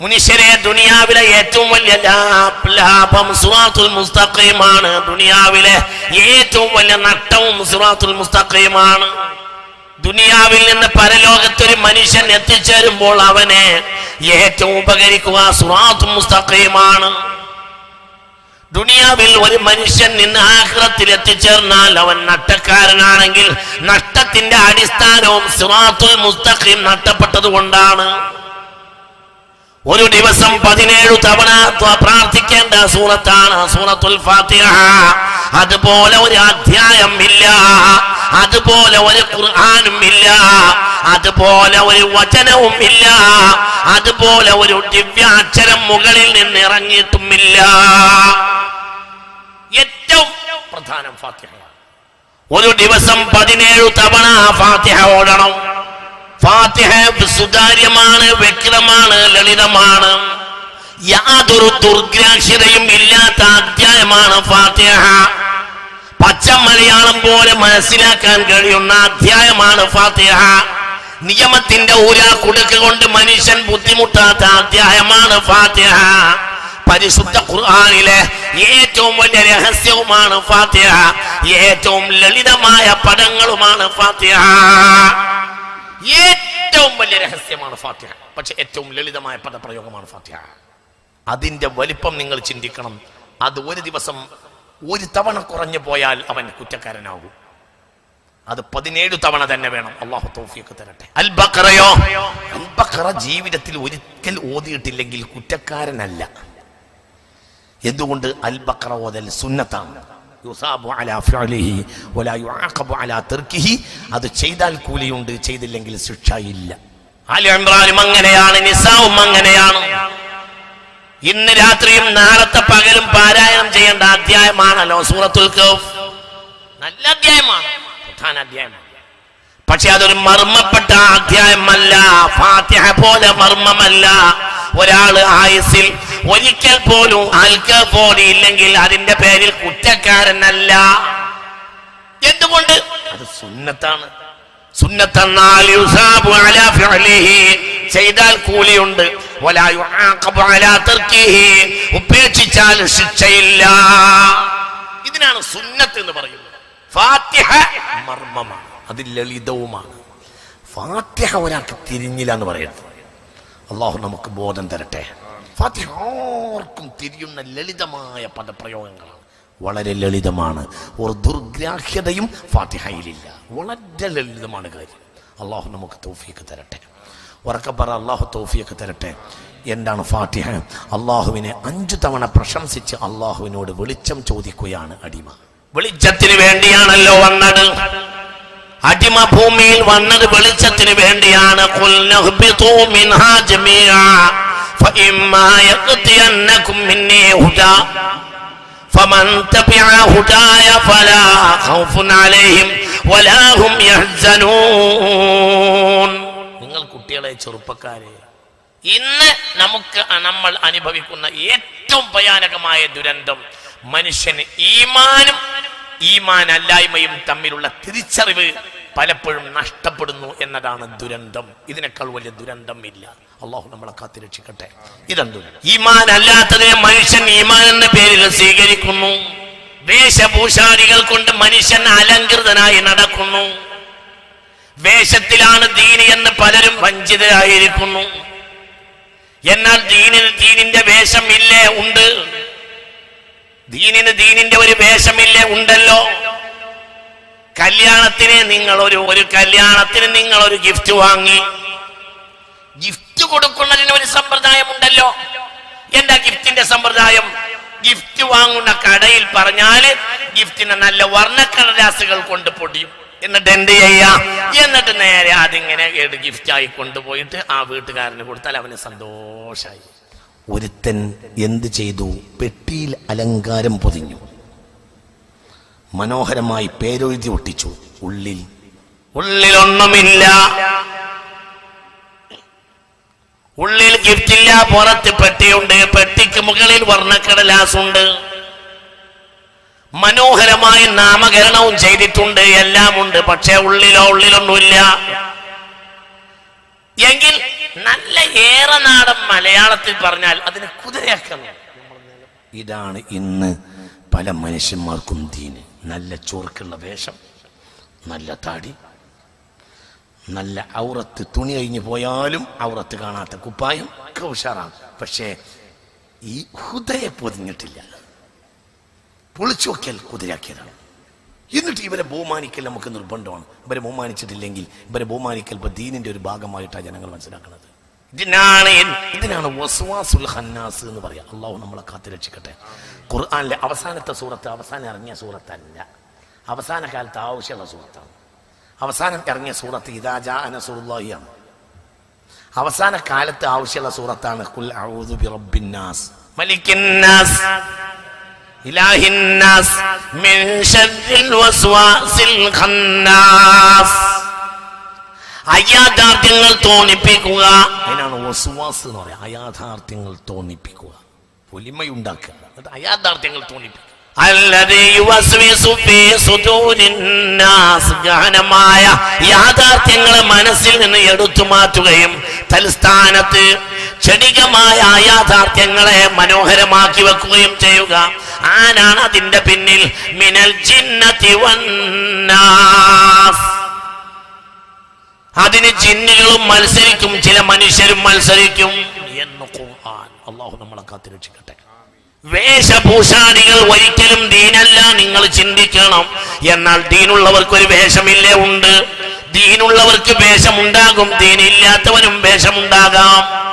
മനുഷ്യരെ ദുനിയാവിലെ ഏറ്റവും വലിയ ലാഭം സുറാത്തുൽ മുസ്തഖീമാണ്. ദുനിയാവിലെ ഏറ്റവും വലിയ നട്ടവും സുറാത്തുൽ മുസ്തഖീമാണ്. ദുനിയാവിൽ നിന്ന് പരലോകത്തൊരു മനുഷ്യൻ എത്തിച്ചേരുമ്പോൾ അവനെ ഏറ്റവും ഉപകരിക്കുക സുറാത്തുൽ മുസ്തഖീമാണ്. ദുനിയാവിൽ ഒരു മനുഷ്യൻ നിന്ന് ആഹ്റത്തിൽ എത്തിച്ചേർന്നാൽ അവൻ നട്ടക്കാരനാണെങ്കിൽ നഷ്ടത്തിന്റെ അടിസ്ഥാനവും സുറാത്തുൽ മുസ്തഖീം നഷ്ടപ്പെട്ടത് കൊണ്ടാണ് ഒരു ദിവസം പതിനേഴു തവണ പ്രാർത്ഥിക്കേണ്ട സൂറത്താണ് സൂറത്തുൽ ഫാത്തിഹ. അതുപോലെ ഒരു അധ്യായം ഇല്ല. അതുപോലെ ഒരു ഖുർആാനും ഇല്ല. അതുപോലെ ഒരു വചനവും ഇല്ല. അതുപോലെ ഒരു ദിവ്യാക്ഷരം മുകളിൽ നിന്ന് ഇറങ്ങിയിട്ടുമില്ല. ഏറ്റവും പ്രധാനം ഫാത്തിഹ ഒരു ദിവസം പതിനേഴു തവണ ഫാത്തിഹ ഓടണം. ഫാത്തിഹ സുതാര്യമാണ് വ്യക്തമാണ് ലളിതമാണ്. യാതൊരു ദുർഗ്രാക്ഷതയും ഇല്ലാത്ത അധ്യായമാണ് ഫാത്തിഹ. പച്ച മലയാളം പോലെ മനസ്സിലാക്കാൻ കഴിയുന്ന അധ്യായമാണ് ഫാത്തിഹ. നിയമത്തിന്റെ ഊരാ കുടുക്ക് കൊണ്ട് മനുഷ്യൻ ബുദ്ധിമുട്ടാത്ത അധ്യായമാണ് ഫാത്തിഹ. പരിശുദ്ധ ഖുർആാനിലെ ഏറ്റവും വലിയ രഹസ്യവുമാണ് ഫാത്തിഹ. ഏറ്റവും ലളിതമായ പദങ്ങളുമാണ് ഫാത്തിഹ. ഏറ്റവും വലിയ രഹസ്യമാണ് ഫാത്തിഹ. പക്ഷെ ഏറ്റവും ലളിതമായ പദപ്രയോഗമാണ് ഫാത്തിഹ. അതിന്റെ വലിപ്പം നിങ്ങൾ ചിന്തിക്കണം. അത് ഒരു ദിവസം ഒരു തവണ കുറഞ്ഞു പോയാൽ അവൻ കുറ്റക്കാരനാകും. അത് പതിനേഴ് തവണ തന്നെ വേണം. അള്ളാഹു തോഫിയൊക്കെ തരട്ടെ. അൽ ബഖറയോ അൽ ബഖറ ജീവിതത്തിൽ ഒരിക്കൽ ഓതിയിട്ടില്ലെങ്കിൽ കുറ്റക്കാരനല്ല. എന്തുകൊണ്ട്? അൽ ബഖറ ഓതൽ സുന്നത്താണ്. യുസാബു അലാ ഫഅലിഹി വലാ യുആഖബു അലാ തർക്കിഹി. അത് ചെയ്താൽ കൂലിയുണ്ട് ചെയ്തില്ലെങ്കിൽ ശിക്ഷയില്ല. ആലി ഇമ്രാനും അങ്ങനെയാണ് നിസാവും അങ്ങനെയാണ്. ഇന്ന് രാത്രിയും നാളത്തെ പകലും പാരായണം ചെയ്യേണ്ട അധ്യായമാണല്ലോ സൂറത്തുൽ കൗഫ് നല്ല അധ്യായമാണ് പ്രധാന അധ്യായമാണ്. പക്ഷെ അതൊരു മർമ്മപ്പെട്ട അധ്യായമല്ല ഫാത്തിഹ പോലെ മർമ്മമല്ല. ഒരാൾ ആയുസിൽ ഒരിക്കൽ പോലും അൽക്ക പോലും ഇല്ലെങ്കിൽ അതിന്റെ പേരിൽ കുറ്റക്കാരനല്ല. എന്തുകൊണ്ട്? അത് സുന്നത്താണ്. സുന്നത്തെന്നാൽ ചെയ്താൽ കൂലിയുണ്ട്. ഉപേക്ഷിച്ചാൽ ശിക്ഷയില്ല. ഇതിനാണ് സുന്നത്ത് എന്ന് പറയുന്നത്. ഫാത്തിഹ മർമ്മമാണ്. അത് ലളിതവുമാണ്. ഫാത്തിഹ ഒരാൾക്ക് തിരിഞ്ഞില്ല എന്ന് പറയുന്നത് അള്ളാഹു നമുക്ക് ബോധം തരട്ടെ. ഫാത്തിഹ ആർക്കും തിരിയുന്ന ലളിതമായ പദപ്രയോഗങ്ങളാണ്. വളരെ ലളിതമാണ്. ഒരു ദുർഗ്രാഹ്യതയും ഫാത്തിഹയിലില്ല വളരെ ലളിതമാണ് കാര്യം. അള്ളാഹു നമുക്ക് തോഫിയൊക്കെ തരട്ടെ. ഉറക്കപ്പറ അള്ളാഹു തോഫിയൊക്കെ തരട്ടെ. എന്താണ് ഫാത്തിഹ? അള്ളാഹുവിനെ അഞ്ചു തവണ പ്രശംസിച്ച് അള്ളാഹുവിനോട് വെളിച്ചം ചോദിക്കുകയാണ് അടിമ. വെളിച്ചത്തിന് വേണ്ടിയാണല്ലോ വന്നത്. അടിമ ഭൂമിയിൽ വന്നത് വെളിച്ചത്തിന് വേണ്ടിയാണ്. ഖുൽ നഹ്ബിതു മിൻഹാ ജമീഅ ഫഇമ്മാ യഅതിയന്നകും മിന്നീ ഹുദാ فمن تبع هداي فلا خوف عليهم ولا هم يحزنون നിങ്ങൾ കുട്ടികളെ ചെറുപ്പക്കാരെ ഇന്ന് നമുക്ക് നമ്മൾ അനുഭവിക്കുന്ന ഏറ്റവും ഭയാനകമായ ദുരന്തം മനുഷ്യന് ഈമാനും ഈമാൻ അല്ലായ്മയും തമ്മിലുള്ള തിരിച്ചറിവ് പലപ്പോഴും നഷ്ടപ്പെടുന്നു എന്നതാണ് ദുരന്തം ഇതിനേക്കാൾ വലിയ ദുരന്തം ഇല്ല അള്ളാഹു നമ്മളെ കാത്തിരക്ഷിക്കട്ടെ ഇതെന്തു. ഈമാൻ അല്ലാത്തതിനെ മനുഷ്യൻ ഈമാൻ എന്ന പേരിൽ സ്വീകരിക്കുന്നു. വേഷഭൂഷാരികൾ കൊണ്ട് മനുഷ്യൻ അലങ്കൃതനായി നടക്കുന്നു. വേഷത്തിലാണ് ദീനി എന്ന് പലരും വഞ്ചിതരായിരിക്കുന്നു. എന്നാൽ ദീനിന് ദീനിന്റെ വേഷം ഇല്ലേ ഉണ്ട്. ദീനിന് ദീനിന്റെ ഒരു വേഷമില്ലേ? ഉണ്ടല്ലോ. കല്യാണത്തിന് നിങ്ങൾ ഒരു ഒരു കല്യാണത്തിന് നിങ്ങൾ ഒരു ഗിഫ്റ്റ് വാങ്ങി. ഗിഫ്റ്റ് കൊടുക്കുന്നതിന് ഒരു സമ്പ്രദായം ഉണ്ടല്ലോ എന്താ ഗിഫ്റ്റിന്റെ സമ്പ്രദായം? ഗിഫ്റ്റ് വാങ്ങുന്ന കടയിൽ പറഞ്ഞാൽ ഗിഫ്റ്റിനെ നല്ല വർണക്കടലാസുകൾ കൊണ്ട് പൊടിയും. എന്നിട്ട് എന്ത് ചെയ്യാ? എന്നിട്ട് നേരെ അതിങ്ങനെ ഗിഫ്റ്റ് ആയി കൊണ്ടുപോയിട്ട് ആ വീട്ടുകാരന് കൊടുത്താൽ അവന് സന്തോഷായി. ഒരുത്തൻ എന്ത് ചെയ്തു? പെട്ടിയിൽ അലങ്കാരം പൊതിഞ്ഞു. മനോഹരമായി പേരൊഴുതി ഒട്ടിച്ചു. ഉള്ളിൽ ഉള്ളിലൊന്നുമില്ല. ഉള്ളിൽ ഗിഫ്റ്റില്ല പുറത്ത് പെട്ടിയുണ്ട്. പെട്ടിക്ക് മുകളിൽ വർണക്കടലാസുണ്ട്. മനോഹരമായ നാമകരണവും ചെയ്തിട്ടുണ്ട് എല്ലാം ഉണ്ട് പക്ഷെ ഉള്ളിലോ ഉള്ളിലൊന്നുമില്ല. എങ്കിൽ നല്ല ഏറെ നാടൻ മലയാളത്തിൽ പറഞ്ഞാൽ അതിന് കുതിരയാക്കണം? ഇതാണ് ഇന്ന് പല മനുഷ്യന്മാർക്കും ദീന്. നല്ല ചോർക്കുള്ള വേഷം നല്ല താടി നല്ല ഔറത്ത് തുണി കഴിഞ്ഞ് പോയാലും ഔറത്ത് കാണാത്ത കുപ്പായം. ഒക്കെ ഉഷാറാണ്. പക്ഷേ ഈ ഹുദയെ പൊതിഞ്ഞിട്ടില്ല. പൊളിച്ചു നോക്കിയാൽ കുതിരാക്കിയതാണ്. എന്നിട്ട് ഇവരെ ബഹുമാനിക്കൽ നമുക്ക് നിർബന്ധമാണ്. ഇവരെ ബഹുമാനിച്ചിട്ടില്ലെങ്കിൽ ഇവരെ ബഹുമാനിക്കൽ ഇപ്പൊ ദീനിന്റെ ഒരു ഭാഗമായിട്ടാണ് ജനങ്ങൾ മനസ്സിലാക്കുന്നത്. ഇതിനാണ് ഇതിനാണ് ഖന്നാസ് എന്ന് പറയാം. അള്ളാഹു നമ്മളെ കാത്തു രക്ഷിക്കട്ടെ. ഖുർആാനിലെ അവസാനത്തെ സൂറത്ത് അവസാനം ഇറങ്ങിയ സൂറത്തല്ല. അവസാന കാലത്ത് ആവശ്യമുള്ള സൂറത്താണ്. അവസാനം ഇറങ്ങിയ സൂറത്ത് ഇതാജാ അനസുറുല്ലാഹിയാണ് അവസാന കാലത്ത് ആവശ്യമുള്ള സൂറത്താണ് കുൽ അഊദു ബിറബ്ബിന്നാസ് മലിക്കിന്നാസ് ഇലാഹിന്നാസ് മിൻ ശർരിൽ വസ്വാസിൽ ഖന്നാസ്. അയാഥാർത്ഥ്യങ്ങൾ തോന്നിപ്പിക്കുക. അതിനാണ് വസുവാസ് എന്ന് പറയാം അയാഥാർത്ഥ്യങ്ങൾ തോന്നിപ്പിക്കുക. പൊലിമയുണ്ടാക്കുക എന്നിട്ട് അയാഥാർത്ഥ്യങ്ങൾ തോന്നിപ്പിക്കുക. ഗഹനമായ യാഥാർത്ഥ്യങ്ങളെ മനസ്സിൽ നിന്ന് എടുത്തു മാറ്റുകയും തൽസ്ഥാനത്ത് ക്ഷണികമായ യാഥാർത്ഥ്യങ്ങളെ മനോഹരമാക്കി വെക്കുകയും ചെയ്യുക. ആരാണ് അതിന്റെ പിന്നിൽ? മിനൽ ജിന്നതി വന്നാസ് അതിന് ചിന്നുകളും മത്സരിക്കും ചില മനുഷ്യരും മത്സരിക്കും എന്ന് ഖുർആൻ. അള്ളാഹു നമ്മളെ കാത്തിരക്ഷിക്കട്ടെ. വേഷഭൂഷാദികൾ ഒരിക്കലും ദീനല്ല നിങ്ങൾ ചിന്തിക്കണം. എന്നാൽ ദീനുള്ളവർക്ക് ഒരു വേഷമില്ലേ? ഉണ്ട്. ദീനുള്ളവർക്ക് വേഷമുണ്ടാകും. ദീനില്ലാത്തവനും വേഷമുണ്ടാകാം.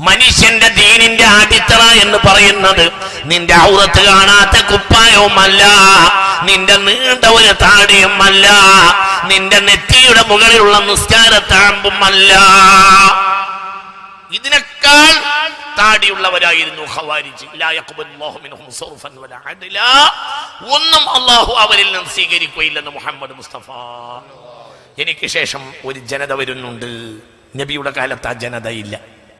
മനുഷ്യന്റെ ദീനിന്റെ അടിത്തറ എന്ന് പറയുന്നത് നിന്റെ ഔറത്ത് കാണാത്ത കുപ്പായവുമല്ല നിന്റെ നീണ്ട ഒരു താടിയുമല്ല നിന്റെ നെറ്റിയുടെ മുകളിലുള്ള നിസ്കാര താമ്പും അല്ല ഇതിനേക്കാൾ താടിയുള്ളവരായിരുന്നു ഒന്നും അള്ളാഹു അവരിൽ നിന്ന് സ്വീകരിക്കുകയില്ലെന്ന് മുഹമ്മദ് മുസ്തഫ. എനിക്ക് ശേഷം ഒരു ജനത വരുന്നുണ്ട്. നബിയുടെ കാലത്ത് ആ ജനതയില്ല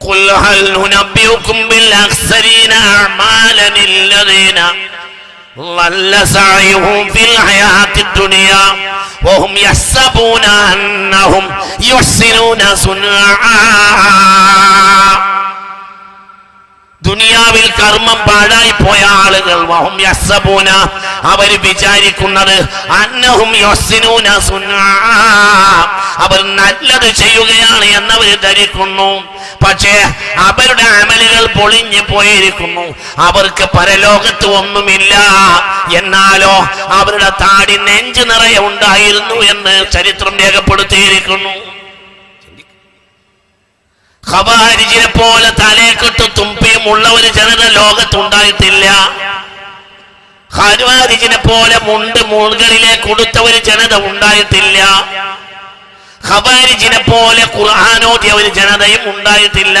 قل هل ننبئكم بالأخسرين أعمالا الذين ضل سعيهم في الحياة الدنيا وهم يحسبون أنهم يحسنون صنعا ദുനിയാവിൽ കർമ്മം പാഴായി പോയ ആളുകൾ അവർ വിചാരിക്കുന്നത് അന്നഹും അവർ നല്ലത് ചെയ്യുകയാണ് എന്നവർ ധരിക്കുന്നു. പക്ഷേ അവരുടെ അമലുകൾ പൊളിഞ്ഞു പോയിരിക്കുന്നു. അവർക്ക് പരലോകത്ത് ഒന്നുമില്ല. എന്നാലോ അവരുടെ താടി നെഞ്ചു നിറയെ ഉണ്ടായിരുന്നു എന്ന് ചരിത്രം രേഖപ്പെടുത്തിയിരിക്കുന്നു. ഖവാരിജിനെ പോലെ തലേക്കെട്ട് തുമ്പിയും ഉള്ള ഒരു ജനത ലോകത്തുണ്ടായിട്ടില്ല. ഖവാരിജിനെ പോലെ മുണ്ട് മുൾകളിലെ കൊടുത്ത ഒരു ജനത ഉണ്ടായിട്ടില്ല. ഖവാരിജിനെ പോലെ ഖുർആാനോദ്യ ഒരു ജനതയും ഉണ്ടായിട്ടില്ല.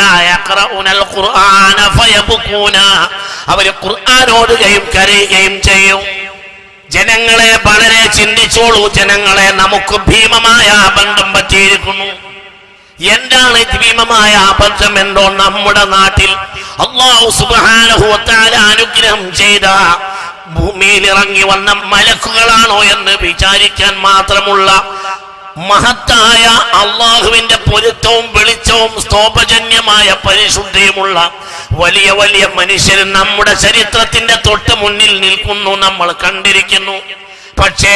അവർ ഖുർആാനോടുകയും കരയുകയും ചെയ്യും. ജനങ്ങളെ വളരെ ചിന്തിച്ചോളൂ. ജനങ്ങളെ നമുക്ക് ഭീമമായ ബന്ധം പറ്റിയിരിക്കുന്നു. എന്താണ് ഭീമമായ അബദ്ധം എന്തോ നമ്മുടെ നാട്ടിൽ? അള്ളാഹു സുബാനഹുത്താല അനുഗ്രഹം ചെയ്ത ഭൂമിയിൽ ഇറങ്ങി വന്ന മലക്കുകളാണോ എന്ന് വിചാരിക്കാൻ മാത്രമുള്ള മഹത്തായ അള്ളാഹുവിന്റെ പൊരുത്തവും വെളിച്ചവും സ്തോപജന്യമായ പരിശുദ്ധിയുമുള്ള വലിയ വലിയ മനുഷ്യർ നമ്മുടെ ചരിത്രത്തിന്റെ തൊട്ട് മുന്നിൽ നിൽക്കുന്നു നമ്മൾ കണ്ടിരിക്കുന്നു. പക്ഷേ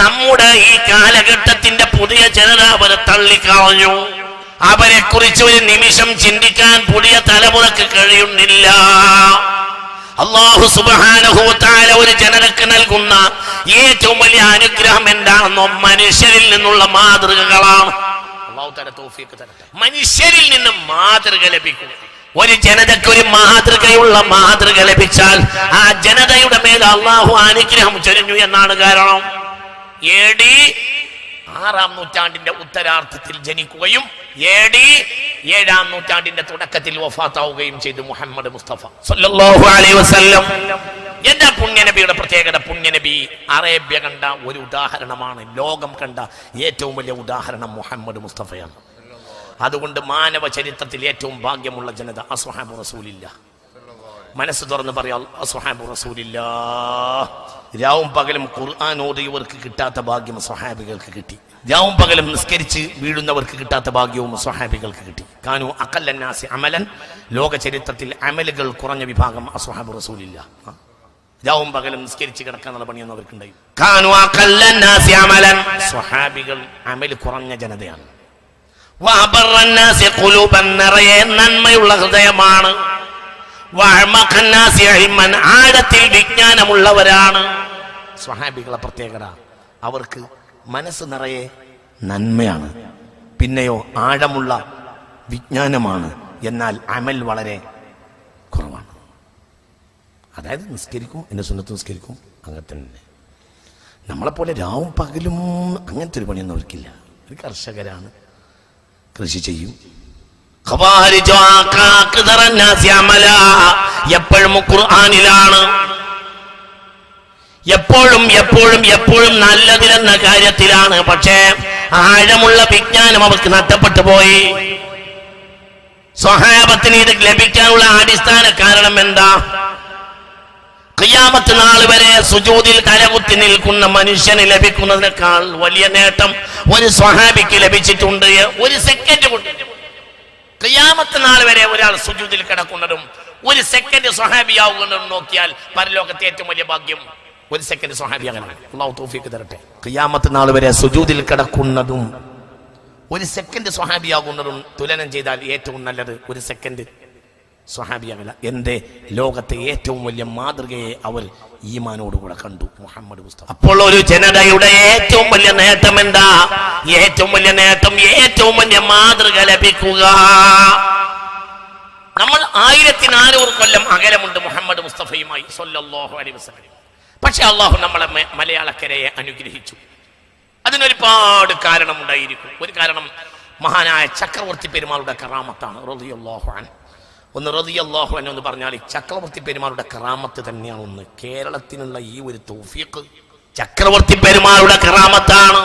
നമ്മുടെ ഈ കാലഘട്ടത്തിന്റെ പുതിയ ജനത അവരെ തള്ളിക്കളഞ്ഞു. അവരെ കുറിച്ച് ഒരു നിമിഷം ചിന്തിക്കാൻ പുതിയ തലമുറയ്ക്ക് കഴിയുന്നില്ല. അള്ളാഹു സുബാനഹൂത്താല ഒരു ജനതക്ക് നൽകുന്ന ഏറ്റവും വലിയ അനുഗ്രഹം എന്താണെന്നോ മനുഷ്യരിൽ നിന്നുള്ള മാതൃകകളാണ്. മനുഷ്യരിൽ നിന്ന് മാതൃക ലഭിക്കും. ഒരു ജനതയ്ക്ക് ഒരു മാതൃകയുള്ള മാതൃക ലഭിച്ചാൽ ആ ജനതയുടെ മേൽ അള്ളാഹു അനുഗ്രഹം ചൊരിഞ്ഞു എന്നാണ് കാരണം. ആറാം നൂറ്റാണ്ടിന്റെ ഉത്തരാർത്ഥത്തിൽ ജനിക്കുകയും എ ഡി ഏഴാം നൂറ്റാണ്ടിന്റെ തുടക്കത്തിൽ വഫാത്താവുകയും ചെയ്തു മുഹമ്മദ് മുസ്തഫ സല്ലല്ലാഹു അലൈഹി വസല്ലം. എന്താ പുണ്യനബിയുടെ പ്രത്യേകത? പുണ്യനബി അറേബ്യ കണ്ട ഒരു ഉദാഹരണമാണ്. ലോകം കണ്ട ഏറ്റവും വലിയ ഉദാഹരണം മുഹമ്മദ് മുസ്തഫയാണ്. അതുകൊണ്ട് മാനവ ചരിത്രത്തിൽ ഏറ്റവും ഭാഗ്യമുള്ള ജനത അസ്വഹാബു റസൂലില്ല. മനസ്സ് തുറന്ന് പറയാം അസ്വഹാബു റസൂലില്ല. രാവും പകലും ഖുർആൻ ഓതിയവർക്ക് കിട്ടാത്ത ഭാഗ്യം സ്വഹാബികൾക്ക് കിട്ടി. രാവും പകലും നിസ്കരിച്ച് വീഴുന്നവർക്ക് കിട്ടാത്ത ഭാഗ്യവും സ്വഹാബികൾക്ക് കിട്ടി. കാനു അക്കല്ലന്നാസി അമലൻ. ലോക ചരിത്രത്തിൽ അമലുകൾ കുറഞ്ഞ വിഭാഗം അസ്വഹാബ് റസൂലില്ല. രാവും പകലും നിസ്കരിച്ച് കിടക്കാനുള്ള പണിയൊന്നും അവർക്കുണ്ടായി. കാനു അമലൻ. സ്വഹാബികൾ അമൽ കുറഞ്ഞ ജനതയാണ്. നിറയെ നന്മയുള്ള ഹൃദയമാണ്. ആഴത്തിൽ വിജ്ഞാനമുള്ളവരാണ്. സ്വഹാബികളെ പ്രത്യേകത അവർക്ക് മനസ്സ് നിറയെ നന്മയാണ്. പിന്നെയോ ആഴമുള്ള വിജ്ഞാനമാണ്. എന്നാൽ അമൽ വളരെ കുറവാണ്. അതായത് നിസ്കരിക്കും എന്റെ സുന്നത്ത് നിസ്കരിക്കും അങ്ങനെ തന്നെ. നമ്മളെപ്പോലെ രാവും പകലും അങ്ങനത്തെ ഒരു പണിയൊന്നും അവർക്കില്ല. ഒരു കർഷകരാണ് കൃഷി ചെയ്യും. എപ്പോഴും ഖുർആനിലാണ്. എപ്പോഴും എപ്പോഴും എപ്പോഴും നല്ലതിലെന്ന കാര്യത്തിലാണ്. പക്ഷേ ആഴമുള്ള വിജ്ഞാനം അവർക്ക് നഷ്ടപ്പെട്ടു പോയി. സ്വഹാപത്തിന് ഇത് ലഭിക്കാനുള്ള അടിസ്ഥാന കാരണം എന്താ? ക്രിയാമത്ത് നാൾ വരെ സുജൂതിൽ തലകുത്തി നിൽക്കുന്ന മനുഷ്യന് ലഭിക്കുന്നതിനേക്കാൾ വലിയ നേട്ടം ഒരു സ്വഹാബിക്ക് ലഭിച്ചിട്ടുണ്ട്. ഒരു സെക്കൻഡ് കൊണ്ട്. ഖിയാമത്ത് നാൾ വരെ ഒരാൾ സുജൂദിൽ കിടക്കുന്നതും ഒരു സെക്കൻഡ് സ്വഹാബിയാവുന്നതും നോക്കിയാൽ പരലോകത്തെ ഏറ്റവും വലിയ ഭാഗ്യം ഒരു സെക്കൻഡ് സ്വഹാബിയാകാനാണ്. അള്ളാഹു തോഫിക്ക് തരട്ടെ. ഖിയാമത്ത് നാൾ വരെ സുജൂദിൽ കിടക്കുന്നതും ഒരു സെക്കൻഡ് സ്വഹാബിയാകുന്നതും തുലനം ചെയ്താൽ ഏറ്റവും നല്ലത് ഒരു സെക്കൻഡ് സ്വഹാബിയാകല എന്റെ ലോകത്തെ ഏറ്റവും വലിയ മാതൃകയെ അവർ ഈമാനോട് ഈമാനോടുകൂടെ കണ്ടു മുഹമ്മദ് മുസ്തഫ. അപ്പോൾ ഒരു ജനതയുടെ ഏറ്റവും വലിയ നേട്ടം എന്താ? ഏറ്റവും വലിയ നേട്ടം ഏറ്റവും വലിയ മാതൃക ലഭിക്കുക. നമ്മൾ ആയിരത്തി നാനൂറ് കൊല്ലം അകലമുണ്ട് മുഹമ്മദ് മുസ്തഫയുമായി സൊല്ലാഹു അലൈഹി വസല്ലം. പക്ഷെ അള്ളാഹു നമ്മളെ മലയാളക്കരയെ അനുഗ്രഹിച്ചു. അതിനൊരുപാട് കാരണമുണ്ടായിരിക്കും. ഒരു കാരണം മഹാനായ ചക്രവർത്തി പെരുമാളുടെ കറാമത്താണ് റളിയല്ലാഹു അൻഹു. ഒന്ന് റളിയല്ലാഹു അൻഹു എന്ന് പറഞ്ഞാൽ ഈ ചക്രവർത്തി പെരുമാളുടെ കറാമത്ത് തന്നെയാണ് ഒന്ന്. കേരളത്തിനുള്ള ഈ ഒരു തോഫിയക്ക് ചക്രവർത്തി പെരുമാളുടെ കറാമത്താണ്.